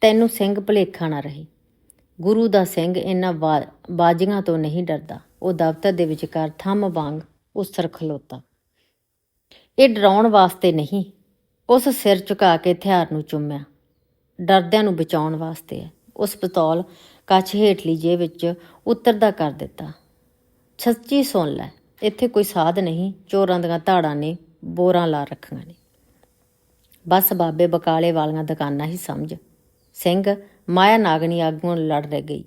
ਤੈਨੂੰ ਸਿੰਘ ਭੁਲੇਖਾ ਨਾ ਰਹੇ। ਗੁਰੂ ਦਾ ਸਿੰਘ ਇਹਨਾਂ ਬਾ- ਬਾਜੀਆਂ ਤੋਂ ਨਹੀਂ ਡਰਦਾ। ਉਹ ਦਫ਼ਤਰ ਦੇ ਵਿਚਕਾਰ ਥੰਮ ਵਾਂਗ ਉਸਰ ਖਲੋਤਾ। ਇਹ ਡਰਾਉਣ ਵਾਸਤੇ ਨਹੀਂ। ਉਸ ਸਿਰ ਝੁਕਾ ਕੇ ਹਥਿਆਰ ਨੂੰ ਚੁੰਮਿਆ। ਡਰਦਿਆਂ ਨੂੰ ਬਚਾਉਣ ਵਾਸਤੇ। ਹੈ ਉਸ ਪਿਸਤੌਲ ਕੱਛ ਹੇਠਲੀ ਜੇਬ ਵਿੱਚ ਉਤਰਦਾ ਕਰ ਦਿੱਤਾ। ਸੱਚੀ ਸੁਣ ਲੈ, ਇੱਥੇ ਕੋਈ ਸਾਧ ਨਹੀਂ। ਚੋਰਾਂ ਦੀਆਂ ਧਾੜਾਂ ਨੇ ਬੋਰਾਂ ਲਾ ਰੱਖੀਆਂ ਨੇ। ਬਸ ਬਾਬੇ ਬਕਾਲੇ ਵਾਲੀਆਂ ਦੁਕਾਨਾਂ ਹੀ ਸਮਝ। ਸਿੰਘ ਮਾਇਆ ਨਾਗਣੀ ਆਗੂਆਂ ਲੜ ਰਹਿ ਗਈ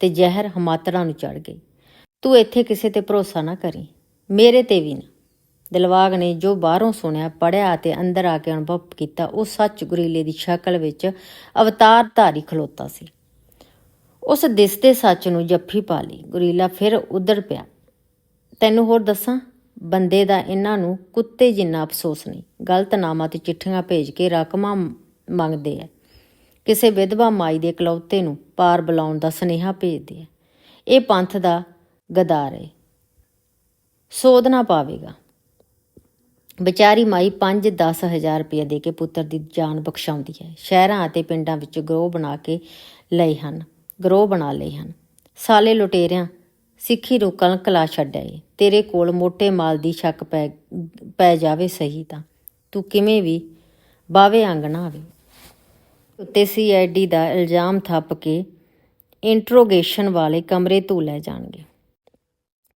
ਤੇ ਜ਼ਹਿਰ ਹਮਾਤੜਾ ਨੂੰ ਚੜ ਗਈ। ਤੂੰ ਇੱਥੇ ਕਿਸੇ ਤੇ ਭਰੋਸਾ ਨਾ ਕਰੀ। ਮੇਰੇ ਤੇ ਵੀ ਨਾ। ਦਿਲਵਾਗ ਨੇ ਜੋ ਬਾਹਰੋਂ ਸੁਣਿਆ ਪੜਿਆ ਤੇ ਅੰਦਰ ਆ ਕੇ ਅਨੁਭਵ ਕੀਤਾ, ਉਹ ਸੱਚ ਗੁਰੀਲੇ ਦੀ ਸ਼ਕਲ ਵਿੱਚ ਅਵਤਾਰ ਧਾਰੀ ਖਲੋਤਾ ਸੀ। ਉਸ ਦਿਸਦੇ ਸੱਚ ਨੂੰ ਜੱਫੀ ਪਾ ਲਈ। ਗੁਰੀਲਾ ਫਿਰ ਉਧੜ ਪਿਆ। ਤੈਨੂੰ ਹੋਰ ਦੱਸਾਂ? ਬੰਦੇ ਦਾ ਇਹਨਾਂ ਨੂੰ ਕੁੱਤੇ ਜਿੰਨਾ ਅਫਸੋਸ ਨਹੀਂ। ਗਲਤ ਨਾਮਾਂ ਤੇ ਚਿੱਠੀਆਂ ਭੇਜ ਕੇ ਰਕਮਾਂ ਮੰਗਦੇ ਐ ਕਿਸੇ ਵਿਧਵਾ ਮਾਈ ਦੇ ਇਕਲੌਤੇ ਨੂੰ ਪਾਰ ਬੁਲਾਉਣ ਦਾ ਸੁਨੇਹਾ ਭੇਜਦੇ ਐ ਇਹ ਪੰਥ ਦਾ ਗਦਾਰ ਹੈ ਸੋਧਣਾ ਪਾਵੇਗਾ। ਵਿਚਾਰੀ ਮਾਈ 5-10 ਹਜ਼ਾਰ ਰੁਪਏ ਦੇ ਕੇ ਪੁੱਤਰ ਦੀ ਜਾਨ ਬਖਸ਼ਾਉਂਦੀ ਹੈ। ਸ਼ਹਿਰਾਂ ਅਤੇ ਪਿੰਡਾਂ ਵਿੱਚ ਗਰੋਹ ਬਣਾ ਕੇ ਲਏ ਹਨ। ਗਰੋਹ ਬਣਾ ਲਏ ਹਨ। ਸਾਲੇ ਲੁਟੇਰਿਆਂ ਸਿੱਖੀ ਨੂੰ ਕਲੰਕਲਾ ਛੱਡਿਆ ਏ। ਤੇਰੇ ਕੋਲ ਮੋٹے ਮਾਲ ਦੀ ਸ਼ੱਕ ਪੈ ਪੈ ਜਾਵੇ ਸਹੀ ਤਾਂ। ਤੂੰ ਕਿਵੇਂ ਵੀ ਬਾਵੇ ਅੰਗਣਾ ਆਵੇ। ਉੱਤੇ ਸੀਆਈਡੀ ਦਾ ਇਲਜ਼ਾਮ ਥੱਪ ਕੇ ਇੰਟਰੋਗੇਸ਼ਨ ਵਾਲੇ ਕਮਰੇ ਤੋਂ ਲੈ ਜਾਣਗੇ।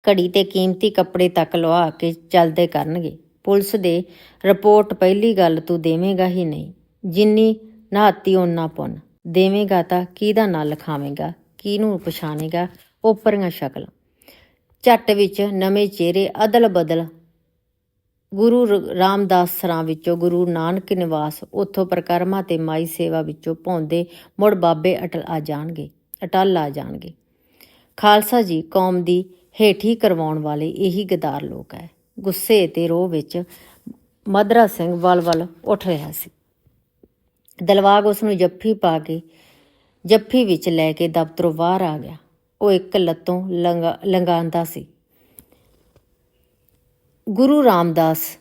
ਘੜੀ ਤੇ ਕੀਮਤੀ ਕੱਪੜੇ ਤੱਕ ਲਵਾ ਕੇ ਚੱਲਦੇ ਕਰਨਗੇ। ਪੁਲਿਸ ਦੇ ਰਿਪੋਰਟ ਪਹਿਲੀ ਗੱਲ ਤੂੰ ਦੇਵੇਂਗਾ ਹੀ ਨਹੀਂ। ਜਿੰਨੀ ਨਹਾਤੀ ਓਨਾ ਪੁੰਨ। ਦੇਵੇਂਗਾ ਤਾਂ ਕਿਹਦਾ ਨਾਂ ਲਿਖਾਵੇਂਗਾ, ਕਿਹਨੂੰ ਪਛਾਣੇਗਾ ਓਪਰੀਆਂ ਸ਼ਕਲਾਂ। ਝੱਟ ਵਿੱਚ ਨਵੇਂ ਚਿਹਰੇ ਅਦਲ ਬਦਲ ਗੁਰੂ ਰ- ਰਾਮਦਾਸ ਸਰਾਂ ਵਿੱਚੋਂ ਗੁਰੂ ਨਾਨਕ ਨਿਵਾਸ, ਉੱਥੋਂ ਪ੍ਰਕਰਮਾ ਤੇ ਮਾਈ ਸੇਵਾ ਵਿੱਚੋਂ ਭੌਂਦੇ ਮੁੜ ਬਾਬੇ ਅਟਲ ਆ ਜਾਣਗੇ, ਅਟਲ ਆ ਜਾਣਗੇ। ਖਾਲਸਾ ਜੀ, ਕੌਮ ਦੀ ਹੇਠੀ ਕਰਵਾਉਣ ਵਾਲੇ ਇਹੀ ਗਦਾਰ ਲੋਕ ਹੈ। ਗੁੱਸੇ ਤੇ ਰੋਹ ਵਿੱਚ ਮਦਰਾ ਸਿੰਘ ਵਲ-ਵਲ ਉੱਠ ਰਿਹਾ ਸੀ। ਦਲਵਾਗ ਉਸ ਨੂੰ ਜੱਫੀ ਪਾ ਕੇ, ਜੱਫੀ ਵਿੱਚ ਲੈ ਕੇ ਦਫ਼ਤਰੋਂ ਬਾਹਰ ਆ ਗਿਆ। ਉਹ ਇੱਕ ਲੱਤੋਂ ਲੰਗਾ ਲੰਗਾਂਦਾ ਸੀ। ਗੁਰੂ ਰਾਮਦਾਸ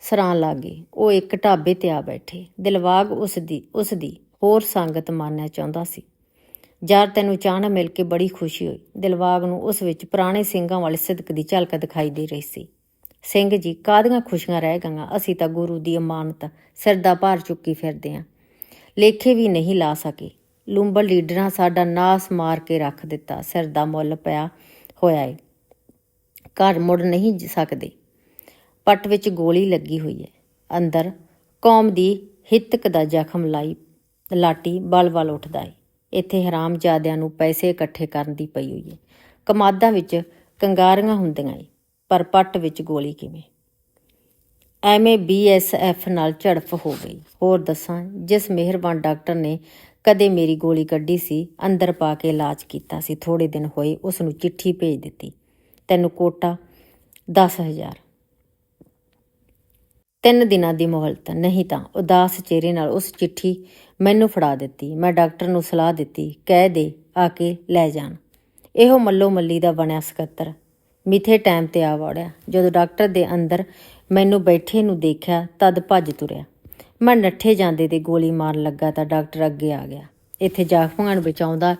ਸਰਾਂ ਲਾਗੇ, ਉਹ ਇੱਕ ਢਾਬੇ ਤੇ ਆ ਬੈਠੇ। ਦਿਲਵਾਗ ਉਸ ਦੀ ਉਸ ਦੀ ਹੋਰ ਸੰਗਤ ਮਾਨਣਾ ਚਾਹੁੰਦਾ ਸੀ। ਯਾਰ ਤੈਨੂੰ ਚਾਹ ਮਿਲ ਕੇ ਬੜੀ ਖੁਸ਼ੀ ਹੋਈ। ਦਿਲਵਾਗ ਨੂੰ ਉਸ ਵਿੱਚ ਪੁਰਾਣੇ ਸਿੰਘਾਂ ਵਾਲੇ ਸਿਦਕ ਦੀ ਝਲਕ ਦਿਖਾਈ ਦੇ ਰਹੀ ਸੀ। ਸਿੰਘ ਜੀ, ਕਾਹਦੀਆਂ ਖੁਸ਼ੀਆਂ ਰਹਿ ਗਈਆਂ? ਅਸੀਂ ਤਾਂ ਗੁਰੂ ਦੀ ਅਮਾਨਤ ਸਿਰ ਦਾ ਭਾਰ ਚੁੱਕੀ ਫਿਰਦੇ ਆਂ। ਲੇਖੇ ਵੀ ਨਹੀਂ ਲਾ ਸਕੇ। ਲੂੰਬਲ ਲੀਡਰਾਂ ਸਾਡਾ ਨਾਸ ਮਾਰ ਕੇ ਰੱਖ ਦਿੱਤਾ। ਸਿਰ ਦਾ ਮੁੱਲ ਪਿਆ ਹੋਇਆ ਏ। ਘਰ ਮੁੜ ਨਹੀਂ ਸਕਦੇ। ਪੱਟ ਵਿੱਚ ਗੋਲੀ ਲੱਗੀ ਹੋਈ ਹੈ ਅੰਦਰ ਕੌਮ ਦੀ ਹਿੱਤਕ ਦਾ ਜ਼ਖਮ ਲਾਈ, ਲਾਟੀ ਬਲ-ਬਲ ਉੱਠਦਾ ਏ। ਇੱਥੇ ਹਰਾਮਜ਼ਾਦਿਆਂ ਨੂੰ ਪੈਸੇ ਇਕੱਠੇ ਕਰਨ ਦੀ ਪਈ ਹੋਈ ਏ। ਕਮਾਦਾਂ ਵਿੱਚ ਕੰਗਾਰੀਆਂ ਹੁੰਦੀਆਂ ਏ, ਪਰ ਪੱਟ ਵਿੱਚ ਗੋਲੀ ਕਿਵੇਂ? ਐਵੇਂ ਬੀਐਸਐਫ ਨਾਲ ਝੜਪ ਹੋ ਗਈ। ਹੋਰ ਦੱਸਾਂ, ਜਿਸ ਮਿਹਰਬਾਨ ਡਾਕਟਰ ਨੇ ਕਦੇ ਮੇਰੀ ਗੋਲੀ ਕੱਢੀ ਸੀ, ਅੰਦਰ ਪਾ ਕੇ ਇਲਾਜ ਕੀਤਾ ਸੀ ਥੋੜੇ ਦਿਨ ਹੋਏ ਉਸ ਨੂੰ ਚਿੱਠੀ ਭੇਜ ਦਿੱਤੀ। ਤੈਨੂੰ ਕੋਟਾ 10000 ਤਿੰਨ ਦਿਨਾਂ ਦੀ ਮੁਹਲਤ, ਨਹੀਂ ਤਾਂ ਉਦਾਸ ਚਿਹਰੇ ਨਾਲ ਉਸ ਚਿੱਠੀ ਮੈਨੂੰ ਫੜਾ ਦਿੱਤੀ। ਮੈਂ ਡਾਕਟਰ ਨੂੰ ਸਲਾਹ ਦਿੱਤੀ, ਕਹਿ ਦੇ, ਆ ਕੇ ਲੈ ਜਾਣ। ਇਹੋ ਮੱਲੋ ਮੱਲੀ ਦਾ ਬਣਿਆ ਸਕੱਤਰ। ਮਿੱਥੇ ਟਾਈਮ ਤੇ ਆ ਵੜਿਆ। ਜਦੋਂ ਡਾਕਟਰ ਦੇ ਅੰਦਰ ਮੈਨੂੰ ਬੈਠੇ ਨੂੰ ਦੇਖਿਆ, ਤਦ ਭੱਜ ਤੁਰਿਆ। ਮੈਂ ਨੱਠੇ ਜਾਂਦੇ ਤੇ ਗੋਲੀ ਮਾਰਨ ਲੱਗਾ ਤਾਂ ਡਾਕਟਰ ਅੱਗੇ ਆ ਗਿਆ। ਇੱਥੇ ਜ਼ਖਮਾਂ ਨੂੰ ਬਚਾਉਂਦਾ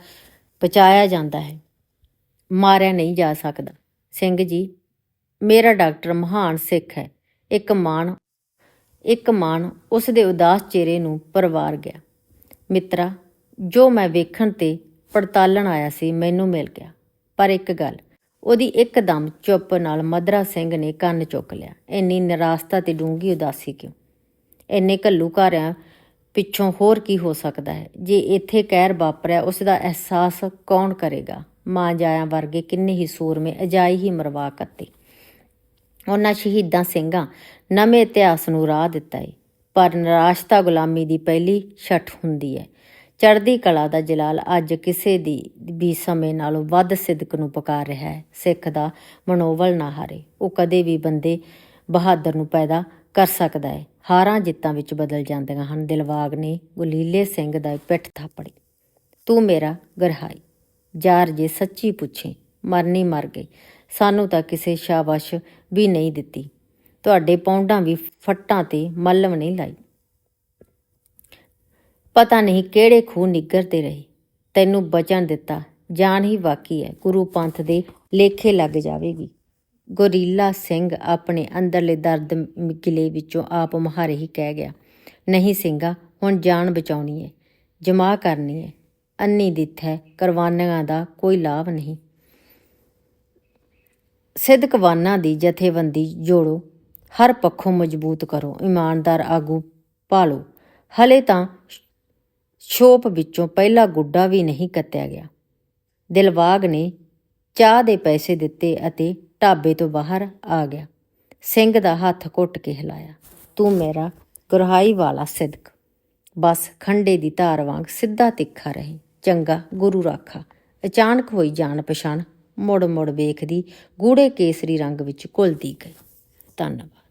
ਬਚਾਇਆ ਜਾਂਦਾ ਹੈ। ਮਾਰਿਆ ਨਹੀਂ ਜਾ ਸਕਦਾ। ਸਿੰਘ ਜੀ, ਮੇਰਾ ਡਾਕਟਰ ਮਹਾਨ ਸਿੱਖ ਹੈ। ਇੱਕ ਮਾਣ ਇੱਕ ਮਾਣ ਉਸ ਦੇ ਉਦਾਸ ਚਿਹਰੇ ਨੂੰ ਪਰਵਾਰ ਗਿਆ। ਮਿੱਤਰਾ, ਜੋ ਮੈਂ ਵੇਖਣ ਤੇ ਪੜਤਾਲਣ ਆਇਆ ਸੀ, ਮੈਨੂੰ ਮਿਲ ਗਿਆ। ਪਰ ਇੱਕ ਗੱਲ, ਉਹਦੀ ਇੱਕਦਮ ਚੁੱਪ ਨਾਲ ਮਦਰਾ ਸਿੰਘ ਨੇ ਕੰਨ ਚੁੱਕ ਲਿਆ। ਇੰਨੀ ਨਿਰਾਸਤਾ ਤੇ ਡੂੰਗੀ ਉਦਾਸੀ ਕਿਉਂ? ਇੰਨੇ ਘੱਲੂ ਘਾਰਿਆਂ ਪਿੱਛੋਂ ਹੋਰ ਕੀ ਹੋ ਸਕਦਾ ਹੈ? ਜੇ ਇੱਥੇ ਕਹਿਰ ਵਾਪਰਿਆ ਉਸ ਦਾ ਅਹਿਸਾਸ ਕੌਣ ਕਰੇਗਾ? ਮਾਂ ਜਾਇਆ ਵਰਗੇ ਕਿੰਨੇ ਹੀ ਸੂਰਮੇ ਅਜਾਈ ਹੀ ਮਰਵਾ ਕੱਤੇ। ਉਹਨਾਂ ਸ਼ਹੀਦਾਂ ਸਿੰਘਾਂ ਨਵੇਂ ਇਤਿਹਾਸ ਨੂੰ ਰਾਹ ਦਿੱਤਾ ਏ, ਪਰ ਨਿਰਾਸ਼ਤਾ ਗੁਲਾਮੀ ਦੀ ਪਹਿਲੀ ਛੱਠ ਹੁੰਦੀ ਹੈ ਚੜ੍ਹਦੀ ਕਲਾ ਦਾ ਜਲਾਲ ਅੱਜ ਕਿਸੇ ਦੀ ਵੀ ਸਮੇਂ ਨਾਲੋਂ ਵੱਧ ਸਿਦਕ ਨੂੰ ਪੁਕਾਰ ਰਿਹਾ ਹੈ। ਸਿੱਖ ਦਾ ਮਨੋਬਲ ਨਾ ਹਾਰੇ, ਉਹ ਕਦੇ ਵੀ ਬੰਦੇ ਬਹਾਦਰ ਨੂੰ ਪੈਦਾ ਕਰ ਸਕਦਾ ਹੈ। ਹਾਰਾਂ ਜਿੱਤਾਂ ਵਿੱਚ ਬਦਲ ਜਾਂਦੀਆਂ ਹਨ। ਦਿਲਵਾਗ ਨੇ ਗੁਲੀਲੇ ਸਿੰਘ ਦਾ ਪਿੱਠ ਥਾਪੜੀ ਤੂੰ ਮੇਰਾ ਗਰਹਾਈ। ਯਾਰ ਜੇ ਸੱਚੀ ਪੁੱਛੇ, ਮਰਨੀ ਮਰ ਗਏ ਸਾਨੂੰ ਤਾਂ ਕਿਸੇ ਸ਼ਾਬਾਸ਼ ਵੀ ਨਹੀਂ ਦਿੱਤੀ। ਤੁਹਾਡੇ ਪੌਂਡਾਂ ਵੀ ਫੱਟਾਂ ਤੇ ਮੱਲਮ ਨਹੀਂ ਲਾਈ। ਪਤਾ ਨਹੀਂ ਕਿਹੜੇ ਖੂਹ ਨਿੱਗਰਦੇ ਰਹੇ। ਤੈਨੂੰ ਬਚਣ ਦਿੱਤਾ। ਜਾਨ ਹੀ ਬਾਕੀ ਹੈ। ਗੁਰੂ ਪੰਥ ਦੇ ਲੇਖੇ ਲੱਗ ਜਾਵੇਗੀ। ਗੋਰੀਲਾ ਸਿੰਘ ਆਪਣੇ ਅੰਦਰਲੇ ਦਰਦ ਗਿਲੇ ਵਿੱਚੋਂ ਆਪ ਮੁਹਾਰੇ ਹੀ ਕਹਿ ਗਿਆ, ਨਹੀਂ ਸਿੰਘਾ, ਹੁਣ ਜਾਨ ਬਚਾਉਣੀ ਹੈ ਜਮਾ ਕਰਨੀ ਹੈ ਅੰਨੀ ਦਿੱਥ ਹੈ ਕਰਵਾਨੀਆਂ ਦਾ ਕੋਈ ਲਾਭ ਨਹੀਂ। ਸਿੱਧ ਕਵਾਨਾਂ ਦੀ ਜਥੇਬੰਦੀ ਜੋੜੋ, ਹਰ ਪੱਖੋਂ ਮਜ਼ਬੂਤ ਕਰੋ, ਇਮਾਨਦਾਰ ਆਗੂ ਪਾਲੋ ਹਲੇ ਤਾਂ ਸ਼ੋਪ ਵਿੱਚੋਂ ਪਹਿਲਾ ਗੁੱਡਾ ਵੀ ਨਹੀਂ ਕੱਤਿਆ ਗਿਆ। ਦਿਲਵਾਗ ਨੇ ਚਾਹ ਦੇ ਪੈਸੇ ਦਿੱਤੇ ਅਤੇ ਢਾਬੇ ਤੋਂ ਬਾਹਰ ਆ ਗਿਆ। ਸਿੰਘ ਦਾ ਹੱਥ ਘੁੱਟ ਕੇ ਹਿਲਾਇਆ। ਤੂੰ ਮੇਰਾ ਗੁਰਹਾਈ ਵਾਲਾ ਸਿਦਕ। ਬਸ ਖੰਡੇ ਦੀ ਧਾਰ ਵਾਂਗ ਸਿੱਧਾ ਤਿੱਖਾ ਰਹੇ। ਚੰਗਾ, ਗੁਰੂ ਰਾਖਾ। ਅਚਾਨਕ ਹੋਈ ਜਾਣ ਪਛਾਣ ਮੁੜ ਮੁੜ ਵੇਖਦੀ ਗੂੜੇ ਕੇਸਰੀ ਰੰਗ ਵਿੱਚ ਘੁਲਦੀ ਗਈ। ਧੰਨਵਾਦ।